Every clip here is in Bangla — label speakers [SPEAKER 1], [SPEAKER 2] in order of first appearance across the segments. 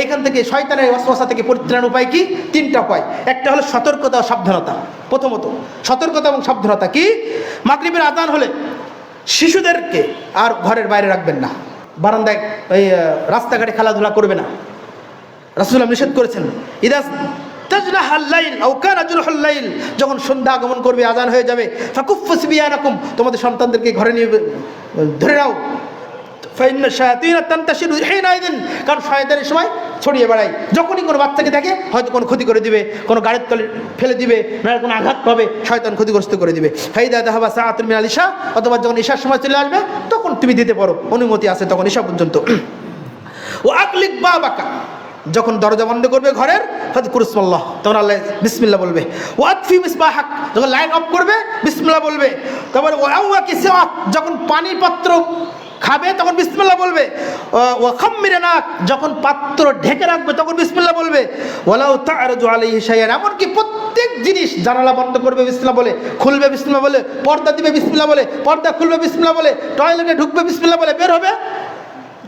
[SPEAKER 1] এইখান থেকে শয়তানের অস্বস্থা থেকে পরিত্রাণ উপায় কি? তিনটা উপায়। একটা হলো সতর্কতা ও সাবধানতা। প্রথমত, সতর্কতা এবং সাবধানতা কি? মাগরিবের আদান হলে শিশুদেরকে আর ঘরের বাইরে রাখবেন না। বারান্দায় ওই রাস্তাঘাটে খেলাধুলা করবে না। রাসুল্লাহ নিষেধ করেছেন ইদাস যখন সন্ধ্যা আগমন করবে, আজান হয়ে যাবে ফাকুফুস বিয়ানাকুম তোমাদের সন্তানদেরকে ঘরে নিয়ে, ধরে নাও। কারণ শয়তানের সময় ছড়িয়ে বেড়ায়। যখনই কোনো বাচ্চাকে দেখে, হয়তো কোনো ক্ষতি করে দিবে, কোনো গাড়ির তলে ফেলে দিবে না কোনো আঘাত পাবে, শয়তান ক্ষতিগ্রস্ত করে দিবে। ফাইদা দাহাবা সাআতুল মিনাল ইশা অথবা যখন ঈশার সময় চলে আসবে, তখন তুমি দিতে পারো। অনুমতি আছে তখন ঈশা পর্যন্ত। ও আকলিক বা বাকা যখন দরজা বন্ধ করবে ঘরের হয়তো কুরুসমাল্লাহ তখন আল্লাহ বিসমিল্লা বলবে। ও আতফি মিসবাহাক, যখন লাইট অফ করবে বিসমিল্লা বলবে। তারপরে যখন পানি পাত্র খাবে, তখন বিসমিল্লা বলবে। ও- ও নাক যখন পাত্র ঢেকে রাখবে, তখন বিসমিল্লা বলবে। ওলাউ তারজু আলাইহি হিসাইয়ান এমনকি প্রত্যেক জিনিস জানালা বন্ধ করবে বিসমিল্লা বলে, খুলবে বিসমিল্লা বলে, পর্দা দিবে বিসমিল্লা বলে, পর্দা খুলবে বিসমিল্লা বলে, টয়লেটে ঢুকবে বিসমিল্লা বলে, বের হবে।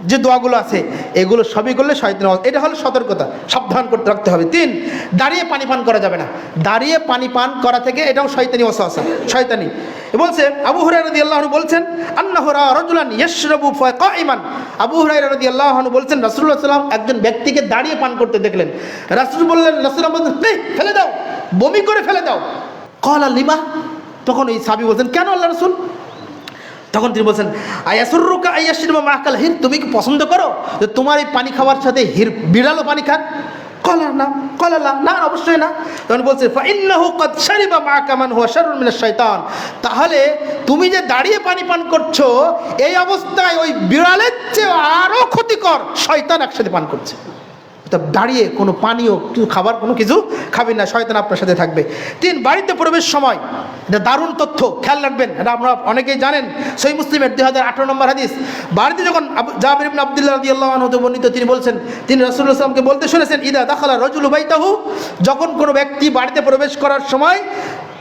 [SPEAKER 1] যে দোয়াগুলো আছে এগুলো সবই করলে শয়তান এটা হলো সতর্কতা সাবধান করতে রাখতে হবে। তিন দাঁড়িয়ে পানি পান করা যাবে না। দাঁড়িয়ে পানি পান করা থেকে এটাও শয়তানি ওসাসা শয়তানি। বলছে আবু হুরাই রদি আল্লাহনু বলছেন আন্নাহুরা রজুলান ইয়শরাবু ফাকাইমান আবু হুরাই রদি আল্লাহনু বলছেন রাসূলুল্লাহ সাল্লাম একজন ব্যক্তিকে দাঁড়িয়ে পান করতে দেখলেন। রাসূল বললেন রাসূল বললেন "এই, ফেলে দাও বমি করে ফেলে দাও। কলা লিমা তখন এই সাবি বলছেন কেন আল্লাহ রসুল? তখন তিনি বলছেন আয়াসুরুকা আয়াসিরমা মাকাল হির, তুমি কি পছন্দ করো যে তোমার এই পানি খাওয়ার সাথে হির, বিড়ালও পানি খাক কলার না কলালা না অবশ্যই না। তখন বলছে, ফাইন্নাহু কদ শারিবা মা কামান হুয়া শাররুন মিনাশ শয়তান তাহলে তুমি যে দাঁড়িয়ে পানি পান করছ, এই অবস্থায় ওই বিড়ালের চেয়ে আরও ক্ষতিকর শয়তান একসাথে পান করছে। তা দাঁড়িয়ে কোনো পানীয় খাবার, কোনো কিছু খাবেন না, শয়তান আপনার সাথে থাকবে। তিন, বাড়িতে প্রবেশ সময়, এটা দারুণ তথ্য, খেয়াল রাখবেন, এটা আপনারা অনেকেই জানেন, সই মুসলিমের দুই হাজার আঠারো নম্বর হাদিস। বাড়িতে যখন জাবির ইবনে আব্দুল্লাহ রাদিয়াল্লাহু আনহু বর্ণিত, তিনি বলছেন, তিনি রসুল ইসলামকে বলতে শুনেছেন, ইদা দাখালা রজুলু বাইতাহু। যখন কোনো ব্যক্তি বাড়িতে প্রবেশ করার সময়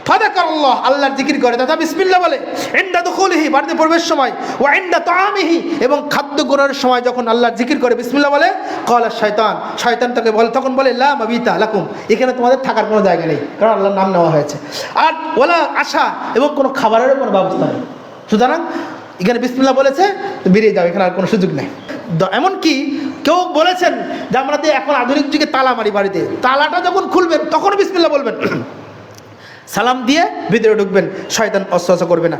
[SPEAKER 1] ফাদাকার আল্লাহ আল্লাহর জিকির করে। তথা বিসমিল্লাহ বলে এন্ডা দুখুলিহি, বাড়িতে প্রবেশ সময় ও এন্ডা তামিহি এবং খাদ্য গ্রহণের সময় যখন আল্লাহর জিকির করে, বিসমিল্লাহ বলে কলা শয়তান শয়তান তাকে বলে, তখন বলে, লা মাবিতা লাকুম এখানে তোমাদের থাকার কোনো জায়গা নেই, কারণ আল্লাহর নাম নেওয়া হয়েছে। আর ওলা আশা, এবং কোনো খাবারেরও কোনো ব্যবস্থা নেই। সুতরাং এখানে বিসমিল্লাহ বলেছে, বেরিয়ে যাও, এখানে আর কোনো সুযোগ নেই। এমনকি কেউ বলেছেন যে, আমরা তো এখন আধুনিক যুগে তালা মারি বাড়িতে তালাটা যখন খুলবেন, তখন বিসমিল্লাহ বলবেন। সালাম দিয়ে ভিতরে ঢুকবেন শয়তান অস্ত্র করবে না।